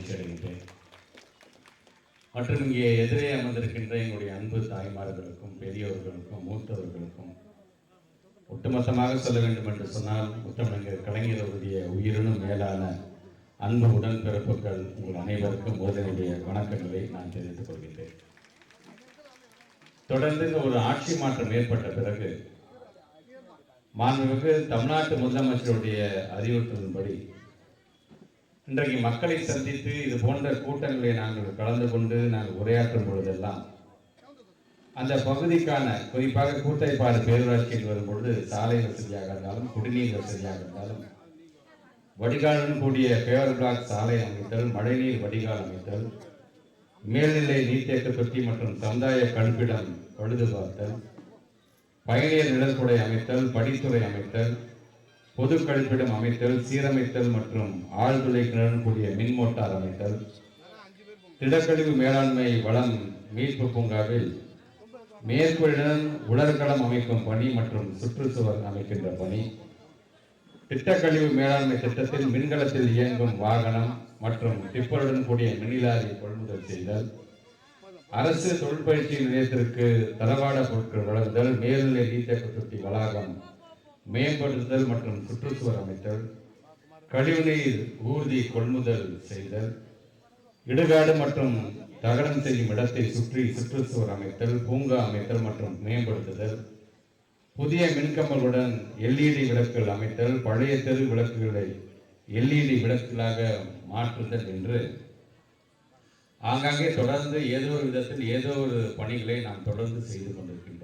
மகிழ்ச்சி அடைகின்றேன் மற்றும் இங்கே எதிரே அமர்ந்திருக்கின்ற எங்களுடைய அன்பு தாய்மார்களுக்கும் பெரியவர்களுக்கும் மூத்தவர்களுக்கும் ஒட்டுமொத்தமாக சொல்ல வேண்டும் என்று சொன்னால் முத்தமிழர் கலைஞர்களுடைய உயிரினும் மேலான அன்பு உடன்பிறப்புகள் உங்கள் அனைவருக்கும் முதலினுடைய வணக்கங்களை நான் தெரிவித்துக் கொள்கின்றேன். தொடர்ந்து ஒரு ஆட்சி மாற்றம் ஏற்பட்ட பிறகு மாண்புமிகு தமிழ்நாட்டு முதலமைச்சருடைய அறிவுறுத்தலின்படி இன்றைக்கு மக்களை சந்தித்து இது போன்ற கூட்டங்களை நாங்கள் கலந்து கொண்டு நாங்கள் உரையாற்றும் பொழுதெல்லாம் அந்த பகுதிக்கான குறிப்பாக கூட்டைப்பாடு பேரூராட்சியில் வரும்பொழுது சாலை வசதியாக இருந்தாலும் குடிநீர் வசதியாக இருந்தாலும் வடிகாலுடன் கூடிய பேவர் பிளாக் சாலை அமைத்தல் மழைநீர் வடிகால் அமைத்தல் மேல்நிலை நீர்த்தேக்க தொட்டி மற்றும் சமுதாய கழிப்பிடம் பழுது பார்த்தல் பயணியர் நிழற்குடை அமைத்தல் படித்துறை அமைத்தல் பொது கழிப்பிடம் அமைத்தல் சீரமைத்தல் மற்றும் ஆழ்துளை கிணறுடன் கூடிய மின் மோட்டார் அமைத்தல். திடக்கழிவு மேலாண்மை வளம் மீட்பு பூங்காவில் மேற்கொள்ளுடன் உலர்களம் அமைக்கும் பணி மற்றும் சுற்றுச்சுவர் அமைக்கின்ற பணி. திட்டக்கழிவு மேலாண்மை திட்டத்தில் மின்கலத்தில் இயங்கும் வாகனம் மற்றும் டிப்பருடன் கூடிய மினிலாரி கொள்முதல் செய்தல். அரசு தொழிற்பயிற்சி நிலையத்திற்கு தளவாட பொருட்கள் வழங்குதல் மேல்நிலை நீர்த்தேக்க வளாகம் மேம்படுத்துதல் மற்றும் சுற்றுச்சுவர் அமைத்தல் கழிவுநீர் ஊர்தி கொள்முதல் செய்தல் இடுகாடு மற்றும் தகனம் செய்யும் இடத்தை சுற்றி சுற்றுச்சுவர் அமைத்தல் பூங்கா அமைத்தல் மற்றும் மேம்படுத்துதல் புதிய மின்கம்பங்களுடன் எல்இடி விளக்குகள் அமைத்தல் பழைய தெரு விளக்குகளை எல்இடி விளக்குகளாக மாற்றுதல் என்று ஆங்காங்கே தொடர்ந்து ஏதோ ஒரு விதத்தில் ஏதோ ஒரு பணிகளை நாம் தொடர்ந்து செய்து கொண்டிருக்கின்றோம்.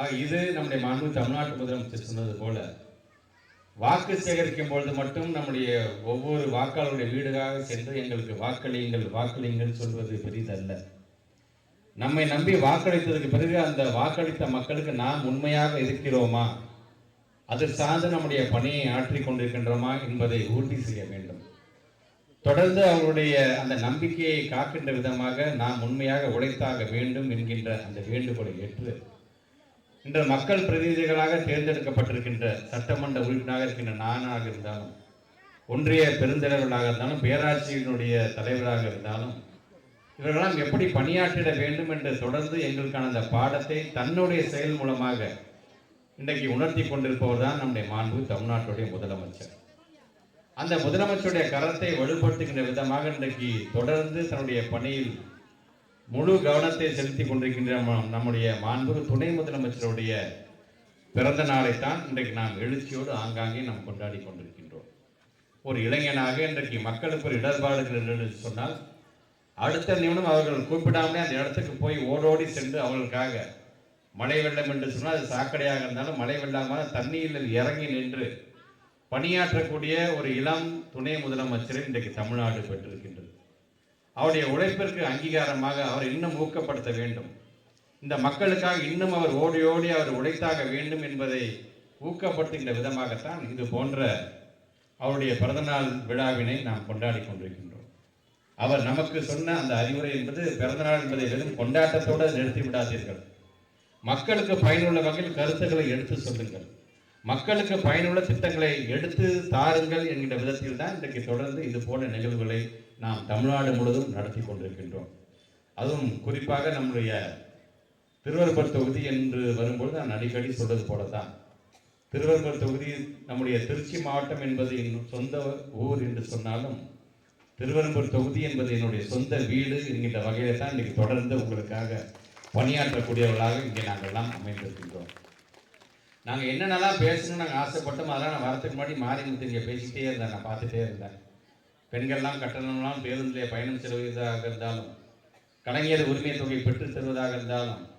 ஆக இது நம்முடைய மாண்பு தமிழ்நாட்டு முதலமைச்சர் சொன்னது போல வாக்கு சேகரிக்கும் பொழுது மட்டும் நம்முடைய ஒவ்வொரு வாக்காளருடைய வீடுகாக சென்று எங்களுக்கு வாக்களியுங்கள் வாக்களியுங்கள் சொல்வது பெரிதல்ல. நம்மை நம்பி வாக்களித்ததுக்கு பிறகு அந்த வாக்களித்த மக்களுக்கு நாம் உண்மையாக இருக்கிறோமா? அது சார்ந்து நம்முடைய பணியை ஆற்றி கொண்டிருக்கின்றோமா என்பதை உறுதி செய்ய வேண்டும். தொடர்ந்து அவருடைய அந்த நம்பிக்கையை காக்கின்ற விதமாக நாம் உண்மையாக உழைத்தாக வேண்டும் என்கின்ற அந்த வேண்டுகோளை ஏற்று இன்று மக்கள் பிரதிநிதிகளாக தேர்ந்தெடுக்கப்பட்டிருக்கின்ற சட்டமன்ற உறுப்பினராக இருக்கின்ற நானாக இருந்தாலும் ஒன்றிய பெருந்தலைவர்களாக இருந்தாலும் பேராட்சியினுடைய தலைவராக இருந்தாலும் இவர்களெல்லாம் எப்படி பணியாற்றிட வேண்டும் என்று தொடர்ந்து எங்களுக்கான அந்த பாடத்தை தன்னுடைய செயல் மூலமாக இன்றைக்கு உணர்த்தி கொண்டிருப்பவர் தான் நம்முடைய மாண்பு தமிழ்நாட்டுடைய முதலமைச்சர். அந்த முதலமைச்சருடைய கரத்தை வலுப்படுத்துகின்ற விதமாக இன்றைக்கு தொடர்ந்து தன்னுடைய பணியில் முழு கவனத்தை செலுத்தி கொண்டிருக்கின்ற நம்முடைய மாண்பு துணை முதலமைச்சருடைய பிறந்த நாளைத்தான் இன்றைக்கு நாம் எழுச்சியோடு ஆங்காங்கே நாம் கொண்டாடி கொண்டிருக்கின்றோம். ஒரு இளைஞனாக இன்றைக்கு மக்களுக்கு ஒரு இடர்பாடுகள் என்று சொன்னால் அடுத்த நிமிடம் அவர்கள் கூப்பிடாமலே அந்த இடத்துக்கு போய் ஓடோடி சென்று அவர்களுக்காக மழை வெள்ளம் என்று சொன்னால் அது சாக்கடையாக இருந்தாலும் மழை வெள்ளமாக தண்ணியில் இறங்கி நின்று பணியாற்றக்கூடிய ஒரு இளம் துணை முதலமைச்சரை இன்றைக்கு தமிழ்நாடு பெற்றிருக்கின்றது. அவருடைய உழைப்பிற்கு அங்கீகாரமாக அவர் இன்னும் ஊக்கப்படுத்த வேண்டும். இந்த மக்களுக்காக இன்னும் அவர் ஓடி ஓடி அவர் உழைத்தாக வேண்டும் என்பதை ஊக்கப்படுத்துகின்ற விதமாகத்தான் இது போன்ற அவருடைய பிறந்தநாள் விழாவினை நாம் கொண்டாடி கொண்டிருக்கின்றோம். அவர் நமக்கு சொன்ன அந்த அறிவுரை என்பது பிறந்தநாள் என்பதை வெறும் கொண்டாட்டத்தோடு நிறுத்தி விடாதீர்கள். மக்களுக்கு பயனுள்ள வகையில் கருத்துக்களை எடுத்து சொல்லுங்கள். மக்களுக்கு பயனுள்ள திட்டங்களை எடுத்து தாருங்கள் என்கின்ற விதத்தில் தான் இன்றைக்கு தொடர்ந்து இது போன்ற நிகழ்வுகளை நாம் தமிழ்நாடு முழுவதும் நடத்தி கொண்டிருக்கின்றோம். அதுவும் குறிப்பாக நம்முடைய திருவருப்பர் தொகுதி என்று வரும்பொழுது நான் அடிக்கடி சொல்வது போல தான் திருவருப்பர் தொகுதி நம்முடைய திருச்சி மாவட்டம் என்பது என் சொந்த ஊர் என்று சொன்னாலும் திருவரம்பூர் தொகுதி என்பது என்னுடைய சொந்த வீடு என்கின்ற வகையில தான் இன்றைக்கு தொடர்ந்து உங்களுக்காக பணியாற்றக்கூடியவர்களாக இங்கே நாங்கள் எல்லாம் அமைந்திருக்கின்றோம். நாங்கள் என்னென்னலாம் பேசணும்னு நாங்கள் ஆசைப்பட்டோம் அதெல்லாம் நான் வரத்துக்கு முன்னாடி மாறி இங்கே பேசிக்கிட்டே இருந்தேன் நான் பார்த்துட்டே இருந்தேன். பெண்கள்லாம் கட்டணம்லாம் பேருந்திலே பயணம் செல்வதாக இருந்தாலும் கலைஞர் உரிமை தொகை பெற்றுத் தருவதாக இருந்தாலும்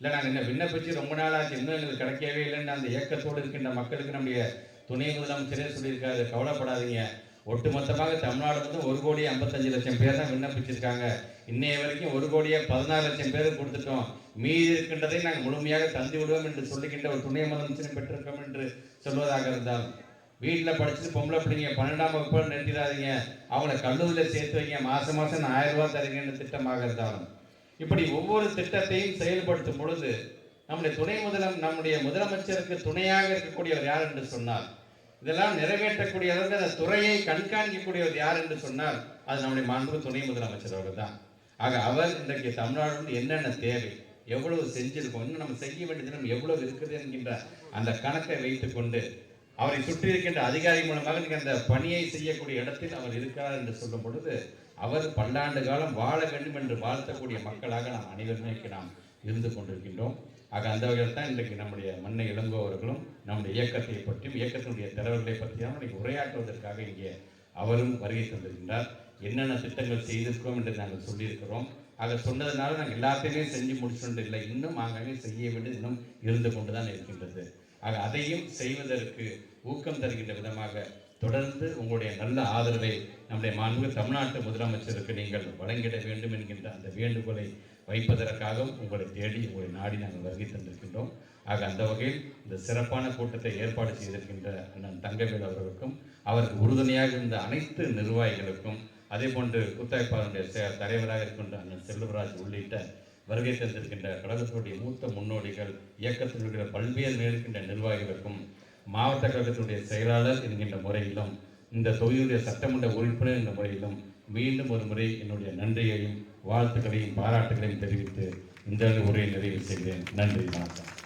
இல்லை நாங்கள் என்ன விண்ணப்பிச்சு ரொம்ப நாளாச்சு இன்னும் எங்களுக்கு கிடைக்கவே இல்லைன்னு அந்த ஏக்கத்தோடு இருக்கின்ற மக்களுக்கு நம்முடைய துணை முதலமைச்சரே சொல்லியிருக்காரு. கவலைப்படாதீங்க. ஒட்டுமொத்தமாக தமிழ்நாடு வந்து ஒரு கோடியே ஐம்பத்தஞ்சு லட்சம் பேர் தான் விண்ணப்பிச்சிருக்காங்க. இன்னைய வரைக்கும் ஒரு கோடியே பதினாறு லட்சம் பேர் கொடுத்துட்டோம். மீதி இருக்கின்றதை நாங்கள் முழுமையாக தந்து விடுவோம் என்று சொல்லுகின்ற ஒரு துணை முதலமைச்சரும் பெற்றிருக்கோம் என்று சொல்வதாக இருந்தாலும் வீட்டில் படிச்சுட்டு பொம்பளை பிள்ளைங்க பன்னெண்டாம் வகுப்பு நிறுத்திடாதீங்க. அவங்கள கல்லூரியில் சேர்த்து வைங்க. மாதம் மாதம் நான் ஆயிரம் ரூபா தருங்கன்னு திட்டமாக இருந்தாலும் இப்படி ஒவ்வொரு திட்டத்தையும் செயல்படுத்தும் பொழுது நம்முடைய துணை முதலம் நம்முடைய முதலமைச்சருக்கு துணையாக இருக்கக்கூடியவர் யார் என்று சொன்னார் இதெல்லாம் நிறைவேற்றக்கூடிய அளவுக்கு அந்த துறையை கண்காணிக்கக்கூடியவர் யார் என்று சொன்னால் அது நம்முடைய மாண்பு துணை முதலமைச்சர் அவர்கள் தான். ஆக அவர் இன்றைக்கு தமிழ்நாடு என்னென்ன தேவை எவ்வளவு செஞ்சிருக்கோம் இன்னும் நம்ம செய்ய வேண்டியது நம்ம எவ்வளவு இருக்குது என்கின்ற அந்த கணக்கை வைத்துக்கொண்டு அவரை சுற்றி இருக்கின்ற அதிகாரி மூலமாக நீங்க அந்த பணியை செய்யக்கூடிய இடத்தில் அவர் இருக்கிறார் என்று சொல்லும் பொழுது அவர் பல்லாண்டு காலம் வாழ வேண்டும் என்று வாழ்த்தக்கூடிய மக்களாக நாம் அனைவருமே நாம் இருந்து கொண்டிருக்கின்றோம். ஆக அந்த வகையில் தான் இன்றைக்கு நம்முடைய மண்ணை இளங்கோவர்களும் நம்முடைய இயக்கத்தை பற்றியும் இயக்கத்தினுடைய தலைவர்களை பற்றியும் இன்னைக்கு உரையாற்றுவதற்காக இங்கே அவரும் வருகை தந்திருக்கின்றார். என்னென்ன திட்டங்கள் செய்திருக்கிறோம் என்று நாங்கள் சொல்லியிருக்கிறோம். ஆக சொன்னதுனால நாங்கள் எல்லாத்தையுமே செஞ்சு முடிச்சுட்டு இல்லை. இன்னும் ஆங்காங்கே செய்ய வேண்டியது இன்னும் இருந்து கொண்டு தான் இருக்கின்றது. ஆக அதையும் செய்வதற்கு ஊக்கம் தருகின்ற விதமாக தொடர்ந்து உங்களுடைய நல்ல ஆதரவை நம்முடைய மாண்பு தமிழ்நாட்டு முதலமைச்சருக்கு நீங்கள் வழங்கிட வேண்டும் என்கின்ற அந்த வேண்டுகோளை வைப்பதற்காகவும் உங்களை தேடி உங்களை நாடி நாங்கள் வருகை தந்திருக்கின்றோம். ஆக அந்த வகையில் இந்த சிறப்பான கூட்டத்தை ஏற்பாடு செய்திருக்கின்ற அண்ணன் தங்கவேல் அவர்களுக்கும் அவருக்கு உறுதுணையாக இருந்த அனைத்து நிர்வாகிகளுக்கும் அதே போன்று கூத்தாய்ப்பாளருடைய தலைவராக இருக்கின்ற அண்ணன் செல்வராஜ் உள்ளிட்ட வருகை தந்திருக்கின்ற கழகத்தினுடைய மூத்த முன்னோடிகள் இயக்கத்தில் இருக்கிற பல்வேறு இருக்கின்ற நிர்வாகிகளுக்கும் மாவட்ட கழகத்தினுடைய செயலாளர் என்கின்ற முறையிலும் இந்த தொகுதியுடைய சட்டமன்ற உறுப்பினர் என்ற முறையிலும் மீண்டும் ஒரு முறை என்னுடைய நன்றியையும் வாழ்த்துக்களையும் பாராட்டுகளையும் தெரிவித்து இந்த உரையை நிறைவு செய்கிறேன். நன்றி வணக்கம்.